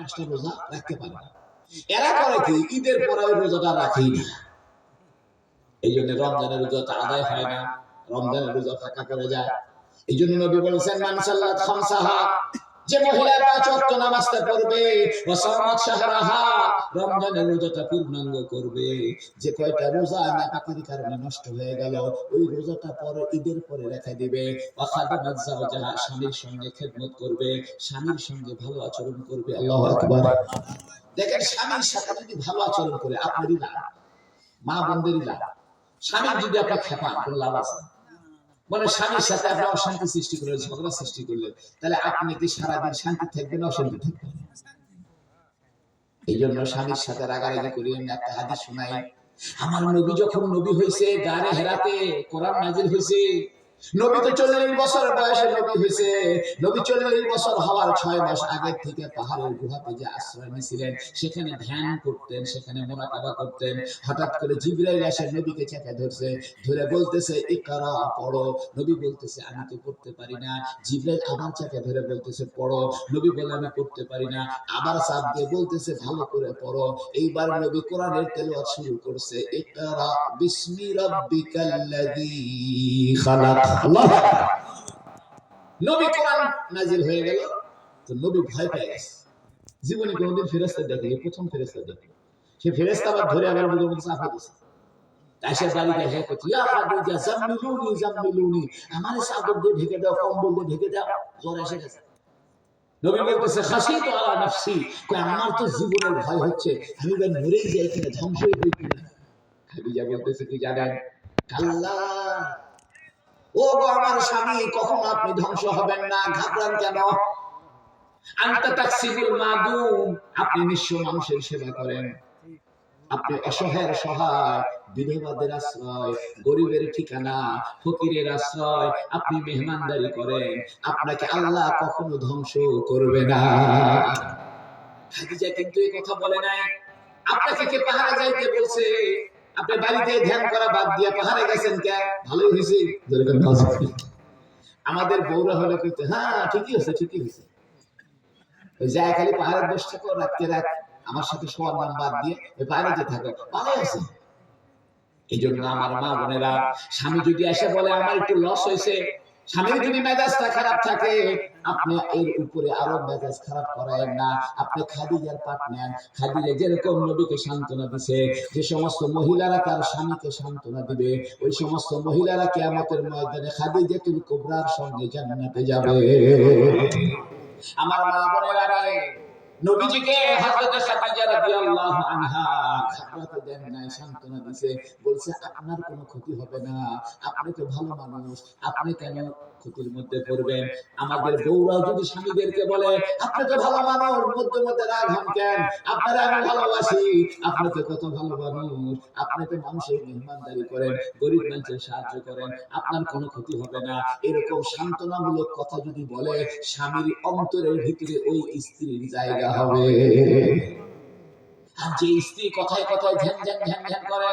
পাঁচটা রোজা রাখতে পারে এরা করে কি? ঈদের পরে ওই রোজাটা রাখেই না। এই জন্য রমজানের রোজাটা আদায় হয় না। রমজানের রোজা ফাঁকা করে যায়। এই জন্য নবী বলেছেন মানসাল্লাহ খামসাহা। যে মহিলা পাঁচ ওয়াক্ত নামাজটা পড়বে ওয়া সামাত শাহরাহা রমজানের রোজাটা পূর্ণাঙ্গ করবে। যে কয়টা রোজা নাপাকের কারণে নষ্ট হয়ে গেল, ওই রোজাটা পরে ঈদের পরে রেখে দিবে। ওয়া খাদামাত যাওজাহা স্বামীর সঙ্গে খেদমত করবে, স্বামীর সঙ্গে ভালো আচরণ করবে। আল্লাহু আকবার। দেখেন, স্বামীর সাথে যদি ভালো আচরণ করে, আপনারই লাভ। মা বোনদেরই লাভ। স্বামীর যদি আপনি খেপান, কোনো লাভ আছে? মানে স্বামীর সাথে আপনি অশান্তি সৃষ্টি করলেন ঝগড়া সৃষ্টি করলেন তাহলে আপনি কি সারাদিন শান্তি থাকবেন, অশান্তি থাকবেন? এই জন্য স্বামীর সাথে রাগারাগি করি, আমি একটা হাদিস শোনাই। আমার নবী যখন নবী হয়েছে, গাড়ি হেরাতে কোরআন নাজিল হয়েছে নবী তো চল্লিশ বছর বয়সে নবী হয়েছে। নবী চল্লিশ বছর হওয়ার ছয় মাস থেকে পাহাড়ের গুহাতে যে আশ্রয় নিয়েছিলেন, সেখানে ধ্যান করতেন, সেখানে মোনাকাবা করতেন। হঠাৎ করে জিব্রাইল এসে নবীকে চেপে ধরছে, ধরে বলতেছে, ইকরা, পড়ো। নবী বলতেছে, আমি তো পড়তে পারি না। জিব্রাইল আবার চেপে ধরে বলতেছে, পড়ো। নবী বলে আমি পড়তে পারি না। আবার চাপ দিয়ে বলতেছে, ভালো করে পড়ো। এইবার নবী কোরআনের তেলাওয়াত শুরু করছে, ইকরা বিসমি রাব্বিকাল্লাযী খালাক। আল্লাহু। হয়ে জীবনে কোনোদিন ফেরেশতা দেখেনি প্রথম ফেরেশতা দেখল সে ফেরেশতা আবার ধরে আবার বুঝে বলছে চাপা দিছে তাই সে বাড়িতে এসে করছে খাদিজা জাম্মিলুনি জাম্মিলুনি। আমার চাদর দিয়ে ঢেকে দাও, কম্বল দিয়ে ঢেকে দাও। জ্বর এসে গেছে। নবী বলতেছে খাসি তো আলা নাফসি। আমার তো জীবনের ভয় হচ্ছে, আমি এবার মরেই যাই কিনা ধ্বংস হয়ে যাই কিনা? খাদিজা বলতেছে, কি জানেন? কাল্লা। ও গো, আমার স্বামী, কখন আপনি ধ্বংস হবেন না। ঘাবড়ান কেন? আপনি নিঃস্ব মানুষের সেবা করেন। আপনি অসহায়ের সহায়, বিধবাদের আশ্রয়, গরিবের ঠিকানা, ফকিরের আশ্রয়, আপনি মেহমানদারি করেন। আপনাকে আল্লাহ কখনো ধ্বংস করবে না। খাদিজা কিন্তু এই কথা বলে নাই। আপনাকে কে পাহাড়ে যাইতে বলছে? আপনি বাড়িতে ধ্যান করা বাদ দিয়ে পাহাড়ে গেছেন কে? ভালোই হয়েছে। আমাদের বউরা হলে কিন্তু হ্যাঁ ঠিকই হয়েছে ঠিকই হয়েছে। ওই যায় খালি পাহাড়ের বসে থাকো রাতকে রাত। আমার সাথে সবার নাম বাদ দিয়ে ওই পাহাড়ে যে থাকো। ভালোই আছে এই জন্য আমার মা বোনেরা, স্বামী যদি এসে বলে, আমার একটু লস হয়েছে। স্বামীর যদি মেজাজটা খারাপ থাকে, আপনি এর উপরে আরও মেজাজ খারাপ করায়েন না। আপনি খাদিজার পাট নেন। খাদিজা যেরকম নবীকে সান্ত্বনা দিছে, যে সমস্ত মহিলারা তার স্বামীকে সান্ত্বনা দিবে, ওই সমস্ত মহিলারা কেয়ামতের ময়দানে খাদিজাতুল কুবরার সঙ্গে জান্নাতে যাবে। আমার মা বোনেরা নবীজিকে হযরত রাদিয়াল্লাহু আনহা দেন নাই বলছে, আপনার কোনো ক্ষতি হবে না। আপনি তো ভালো মানুষ। আপনি কেন ক্ষতির মধ্যে পড়বেন। আমাদের বউরাও যদি স্বামীদেরকে বলে আপনি তো ভালো মানুষ মধ্যে মধ্যে রাগ হন কেন আপনারা আমি ভালোবাসি। আপনি তো কত ভালো মানুষ আপনি তো মানুষের মেহমানদারি করেন, গরিব মানুষের সাহায্য করেন। আপনার কোনো ক্ষতি হবে না। এরকম সান্ত্বনামূলক কথা যদি বলে, স্বামীর অন্তরের ভিতরে ওই স্ত্রীর জায়গা হবে। আর যে স্ত্রী কথায় কথায় ধ্যান ধ্যান ধ্যান ধ্যান করে,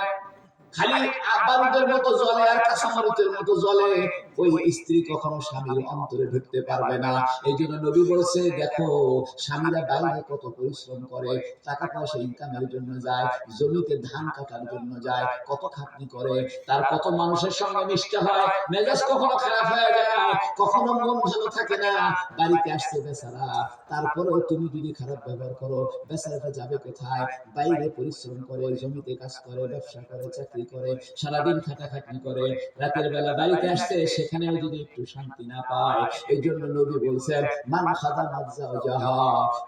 খালি বারুদের মতো জলে আর কাঁচামরিচের মতো জলে ওই স্ত্রী কখনো স্বামীর অন্তরে ঢুকতে পারবে না। এই জন্য নবী বলছে, দেখো, স্বামীরা বাইরে কত পরিশ্রম করে টাকা পয়সা ইনকামের জন্য যায়, জমিতে ধান কাটার জন্য যায়, কত খাটনি করে, তার কত মানুষের সঙ্গে মিশতে হয়, মেজাজ কখনো খারাপ হয়ে যায়, কখনো মন ভালো থাকে না, বাড়িতে আসছে বেচারা, তারপরেও তুমি যদি খারাপ ব্যবহার করো, বেচারাটা যাবে কোথায়? বাইরে পরিশ্রম করে, জমিতে কাজ করে, ব্যবসা করে, চাকরি করে, সারাদিন খাটাখাটনি করে, রাতের বেলা বাড়িতে আসছে সেখানেও যদি একটু শান্তি না পায় এই জন্য নবী বলছেন, মান খাদা মাজাও যাহা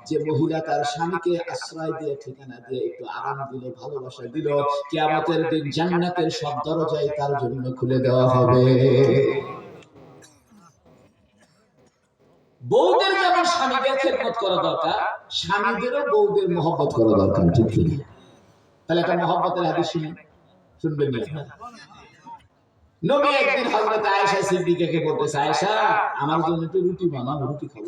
যে মহিলা তার স্বামীকে আশ্রয় দিয়ে, ঠিকানা দিয়ে একটু আরাম দিল, ভালোবাসা দিল, কিয়ামতের দিন জান্নাতের সব দরজাই তার জন্য খুলে দেওয়া হবে। বউদের যেমন স্বামীদের খেদমত করা দরকার, স্বামীদেরও বউদের মহব্বত করা দরকার, ঠিক তাহলে একটা মহব্বতের হাদিস শুনি, শুনবেন না নবী একদিন হযরত আয়েশা সিদ্দিকাকে বলতেছে আয়েশা আমার জন্য একটু রুটি বানাও রুটি খাব।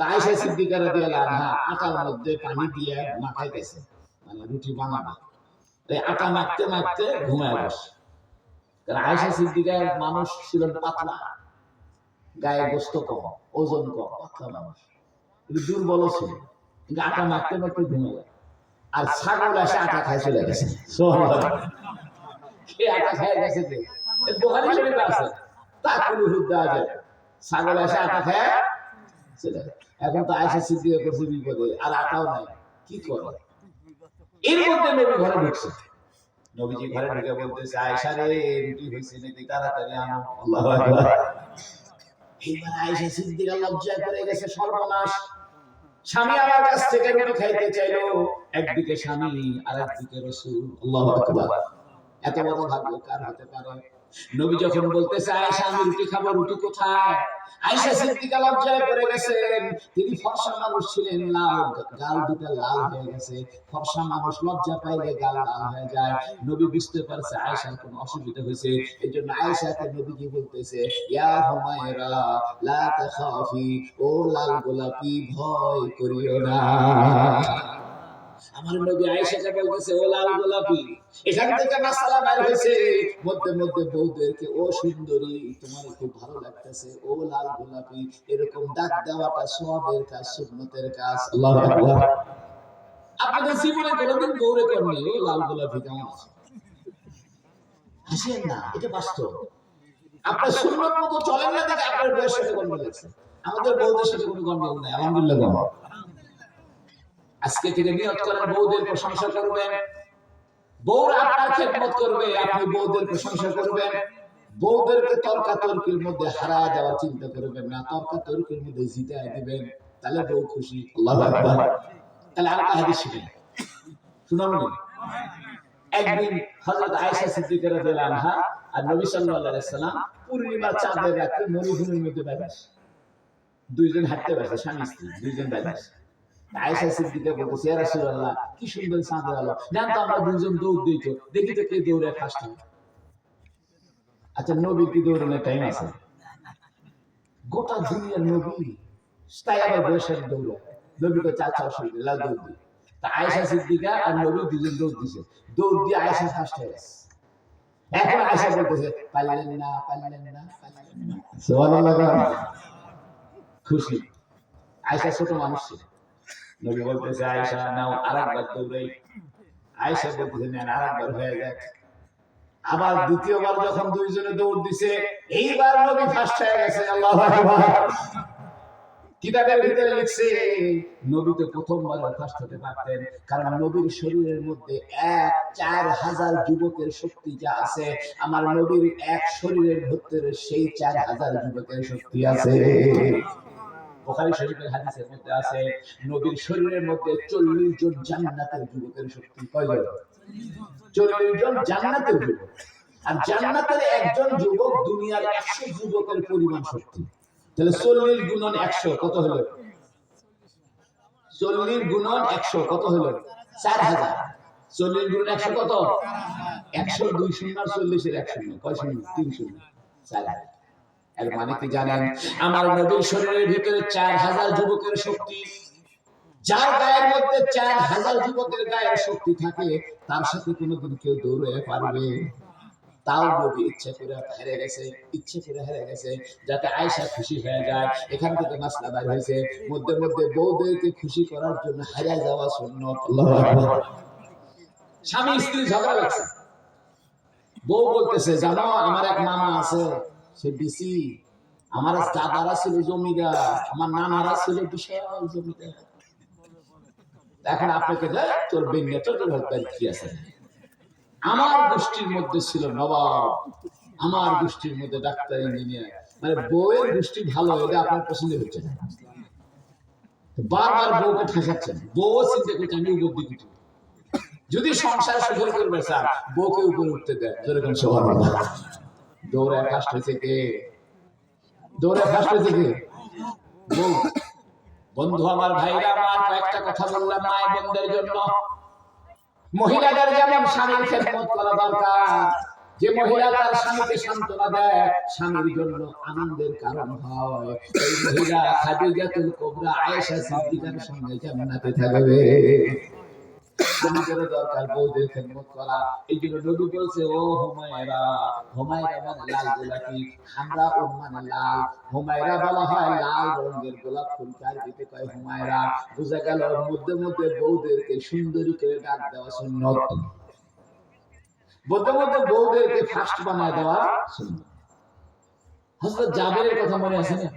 আয়েশা সিদ্দিকা রাদিয়াল্লাহু আনহা আটার মধ্যে পানি দিয়ে মাখাইতেছে। মানে রুটি বানাবে। তাই আটা মাখতে মাখতে ঘুমায় বসে। কারণ আয়েশা সিদ্দিকার মানুষ ছিলেন পাতলা। গায়ে গোস্ত কম ওজন কম পাতলা মানুষ। কিন্তু দুর্বল ছিল। কিন্তু আটা মারতে মারতে ঘুমে যায় আর ছাগল এসে আটা খায় চলে গেছে। সর্বনাশ। স্বামী আমার কাছ থেকে খাইতে চাইলো। একদিকে স্বামী আর একদিকে রসুল। আল্লাহু এত বড় ভাগ্য কার হতে পারে। নবী যখন বলতেছে, আয়েশা, আমি রুটি খাব, রুটি কোথায়? আয়েশা সিদ্দিকা লজ্জায় পড়ে গেছেন। তিনি ফর্সা মানুষ ছিলেন লাল গাল দুটো লাল হয়ে গেছে। ফর্সা মানুষ লজ্জা পাইলে গাল লাল হয়ে যায়। নবী বুঝতে পারছে আয়েশার কোনো অসুবিধা হয়েছে। এই জন্য আয়েশাকে নবী কি বলতেছে, ইয়া হুমায়রা, লা তাখাফি, ও লাল গোলাপি, ভয় করিও না। আমার নবী আয়েশাকে বলতেছে, ও লাল গোলাপি, এখান থেকে মাসালা বের হয়েছে। মধ্যে মধ্যে বউদেরকে, ও সুন্দরী, তোমার খুব ভালো লাগতেছে। ও লাল গোলাপি, এরকম ডাক দেওয়াটা সবের কাজ, সুন্নতের কাজ। আল্লাহু আকবার। আপনাদের জীবনে কোনোদিন বউরে করনি ও লাল গোলাপি, কেমন আছে? না, এটা বাস্তব। আপনার সুন্নত মতো চলেন না দেখে আপনার বউয়ের সাথে গন্ডগোল আমাদের বউদের সাথে কোনো গন্ডগোল নাই, আলহামদুলিল্লাহ। আজকে থেকে নিয়ত করেন, বউদের প্রশংসা করবেন। বউরা আপনার খেদমত করবে, আপনি বউদের প্রশংসা করবেন। বউদেরকে তর্কাতর্কির মধ্যে হারা দেওয়ার চিন্তা করবেন না, তর্কাতর্কির মধ্যে জিতায় দিবেন, তাহলে বউ খুশি। আল্লাহু তাহলে আরেকটা হাদিস শিখেন। শুনামনি একদিন আয়েশা আর নবী সাল্লাল্লাহু আলাইহি সাল্লাম চাঁদের রাতে মরুভূমির মধ্যে বেড়াস দুইজন হাঁটতে পারছে স্বামী স্ত্রী, দুইজন বেড়াস আয়েশা সিদ্দিকা বলতেছে, ইয়া রাসূলুল্লাহ, কি সুন্দর চাঁদের আলো। জান তো আমরা দুইজন দৌড় দিই তো, দেখি তো কে দৌড়ে ফার্স্ট আচ্ছা নবীর কি দৌড়ানোর টাইম আছে? গোটা দুনিয়ার নবী, তাই বয়সের দৌড়। নবী তো চার অসুবিধা দৌড় দিই। তা আয়েশা সিদ্দিকা আর নবী দুজন দৌড় দিছে। দৌড় দিয়ে আয়েশা ফার্স্ট হয়ে গেছে। এখন আয়েশা বলতেছে পারলেন না পারলেন না পারলেন না। সুবহানাল্লাহ, খুশি। আয়েশা ছোট মানুষ ছিল। নবী বলতেছে, আয়েশা, নাও আরেকবার দৌড়াই। আয়েশা বলতেছে নেন আরেকবার হয়ে যাক। আবার দ্বিতীয়বার যখন দুইজনে দৌড় দিছে, এইবার নবী ফার্স্ট হয়ে গেছে, আল্লাহু কিতাবের ভিতরে লিখছে, নবী তো প্রথমবার হতে পারতেন, কারণ নবীর শরীরের মধ্যে এক চার হাজার যুবকের শক্তি যা আছে, আমার নবীর এক শরীরের ভিতরে সেই চার হাজার যুবকের শক্তি আছে। বোখারি শরীফের হাদিসের মধ্যে আছে, নবীর শরীরের মধ্যে চল্লিশ জন জান্নাতের যুবকের শক্তি কয়জন চল্লিশ জন জান্নাতের যুবক। আর জান্নাতের একজন যুবক দুনিয়ার একশো যুবকের পরিমাণ শক্তি। তাহলে চল্লিশ গুণন একশো কত হলো? চল্লিশ গুণন একশো কত হলো? চার হাজার। চল্লিশ গুণন একশো কত? একশো দুই শূন্য চল্লিশের এক শূন্য। কয় শূন্য? তিন শূন্য। চার হাজার। এর মানে কি জানেন? আমার নবীর শরীরের ভিতরে চার হাজার যুবকের শক্তি। যার গায়ের মধ্যে চার হাজার যুবকের গায়ের শক্তি থাকে তার সাথে কোনোদিন কেউ দৌড়ে পারবে। তাও নবী ইচ্ছে করে হেরে গেছে ইচ্ছে করে হেরে গেছে যাতে আয়সা খুশি হয়ে যায়। এখান থেকে মাসলা বাইর হয়েছে। মধ্যে মধ্যে বউদেরকে খুশি করার জন্য হেরে যাওয়া আকবার। স্বামী স্ত্রী ঝগড়া লাগছে। বউ বলতেছে জানো আমার এক মামা আছে। সে ডিসি আমার দাদারা ছিল জমিদার আমার নানারা ছিল বিশাল জমিদার। এখন আপনাকে দেয় তোর বেঙ্গে তোর হত্যার কি আছে। আমার গোষ্ঠীর মধ্যে ছিল নবাব আমার গোষ্ঠীর মধ্যে ডাক্তার ইঞ্জিনিয়ার। মানে বউয়ের গোষ্ঠী ভালো এটা আপনার পছন্দ হচ্ছে না। বারবার বউকে ঠেসাচ্ছেন বউও চিন্তা করছে আমি উপর দিকে যদি সংসার সুখর করবে স্যার বউকে উপরে উঠতে দেয় যেরকম সবার দৌড়ে ফার্স্ট হয়েছে কে? দৌড়ে ফার্স্ট হয়েছে কে? বন্ধু, আমার ভাইরা, আমার কয়েকটা কথা বললাম মায়ের বোনদের জন্য। মহিলাদের যেমন স্বামীর খেদমত করা দরকার, যে মহিলা তার স্বামীকে সান্ত্বনা দেয়, স্বামীর জন্য আনন্দের কারণ হয়। এই মহিলা খাদিজাতুল কোবরা আয়েশা সিদ্দিকার সঙ্গে জান্নাতে থাকবে। নবীদের দরকার খেদমত করা। এই জন্য নবী বলছে, ও হুমায়রা হুমায়রা মানে লাল গোলাপি। উম মানে লাল। হুমায়রা বলা হয় লাল রঙের গোলাপ। ফুল দিতে কয় হুমায়রা? গেল মধ্যে মধ্যে সুন্দরী করে ডাক দেওয়া সুন্নত। মধ্যে মধ্যে বউদেরকে ফার্স্ট বানায় দেওয়া সুন্নত। হযরত জাবেরের কথা মনে আছে না?